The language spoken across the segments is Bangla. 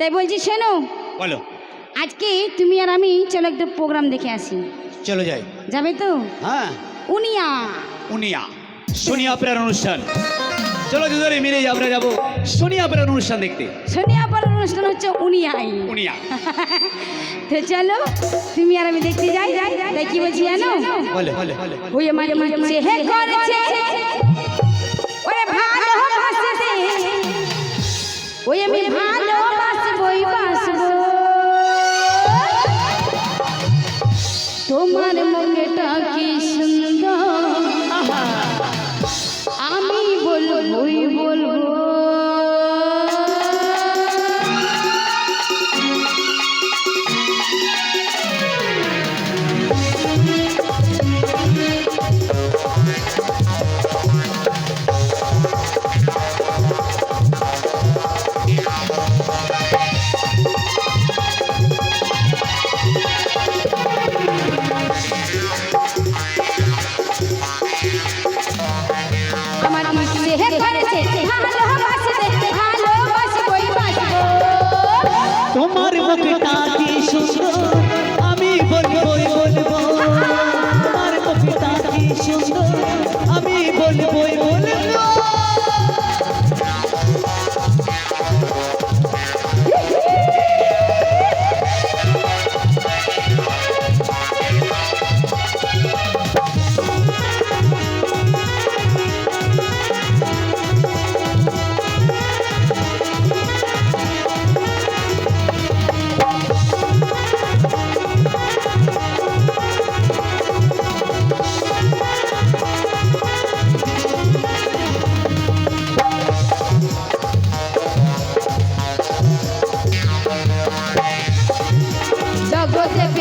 তাই বলছি শোনো। বলো। আজকে তুমি আর আমি চলো একটু প্রোগ্রাম দেখে আসি। চলো যাই। যাবে তো? হ্যাঁ। উনিয়া। উনিয়া। সোনিয়া আপনার অনুষ্ঠান। চলো দুজনে মিলে আমরা যাব সোনিয়া আপনার অনুষ্ঠান দেখতে। সোনিয়া পাড়ার অনুষ্ঠান হচ্ছে উনিয়াই। উনিয়া। তো চলো তুমি আর আমি দেখতে যাই। যাই তাই কি বলছি জানো? বলে বলে ওই আমার করেছে। তোমার মুখটা কি সুন্দর? আমি বলবই বলব। তোমার মুখটা কি সুন্দর?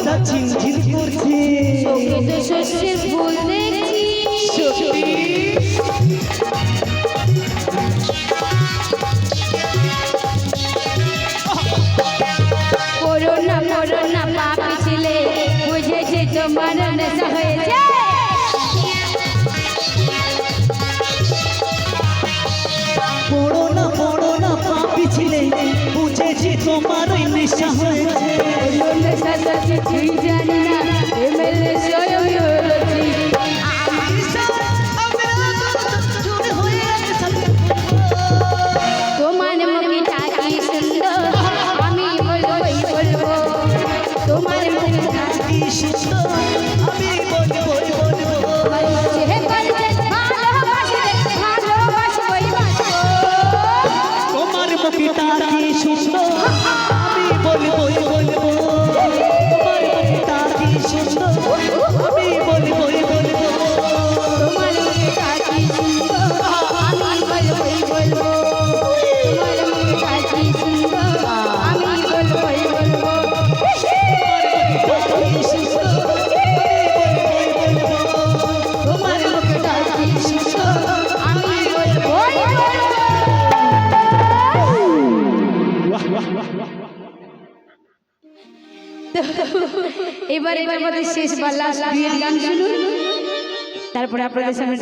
মাথাটা ঝিমঝিম করছে। চোখে শস্যের ফুল দেখছি করোনা করোনা পাপি ছিলে বুঝেছে তোমার নেশা হয়েছে। পড়ো না পড়ো না পাপি ছিলে বুঝেছি তোমার নেশা হয়েছে। তোমার মুখটা কি সুন্দর Woohoo! এবার এবার আমাদের শেষ বা লাস্ট তারপরে আপনাদের সামনে